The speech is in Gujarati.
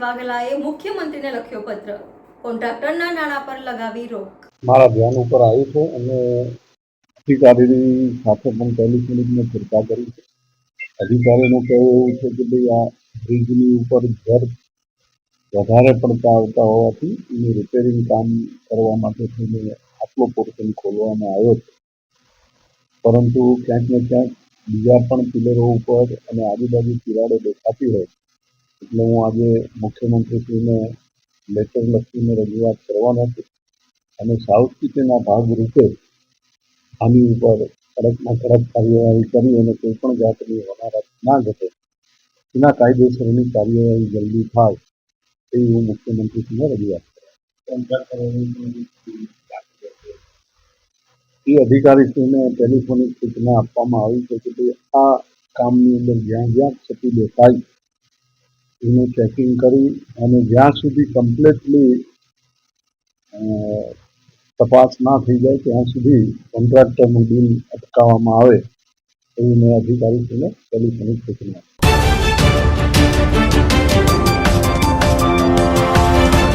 વાઘેલાએ મુખ્યમંત્રીને લખ્યો પત્ર. કોન્ટ્રાક્ટરના નાણાં પર લગાવી રોક. મારા ધ્યાન ઉપર આવ્યું છે અને અધિકારીની સાથે પણ ટેલિફોનિક મેં ચર્ચા કરી છે. અધિકારીનું કહેવું એવું છે કે ભાઈ, આ બ્રિજની ઉપર ઘર વધારે પડતા આવતા હોવાથી એનું રિપેરિંગ કામ કરવા માટે થઈને આટલો પોર્શન ખોલવામાં આવ્યો છે. પરંતુ ક્યાંક ને ક્યાંક બીજા પણ પિલરો ઉપર અને આજુબાજુ તિરાડો દેખાતી હોય, એટલે હું આજે મુખ્યમંત્રીશ્રીને લેટર લખીને રજૂઆત કરવાનો છું અને સાવચેતીના ભાગરૂપે આની ઉપર કડકમાં કડક કાર્યવાહી કરી અને કોઈ પણ જાતની હોનારત ના ઘટે, એના કાયદેસરની કાર્યવાહી જલ્દી થાય, એવી હું મુખ્યમંત્રીશ્રીને રજૂઆત કરું એ અધિકારીશ્રીને ટેલિફોનિક સૂચના આપવામાં આવી છે કે ભાઈ આ કામની અંદર જ્યાં જ્યાં ક્ષતિ દેખાય, એનું ચેકિંગ કરી અને જ્યાં સુધી કમ્પ્લીટલી તપાસ ના થઈ જાય, ત્યાં સુધી કોન્ટ્રાક્ટરનું બિલ અટકાવવામાં આવે, એવી મેં અધિકારીશ્રીને ટેલિફોનિક સૂચના.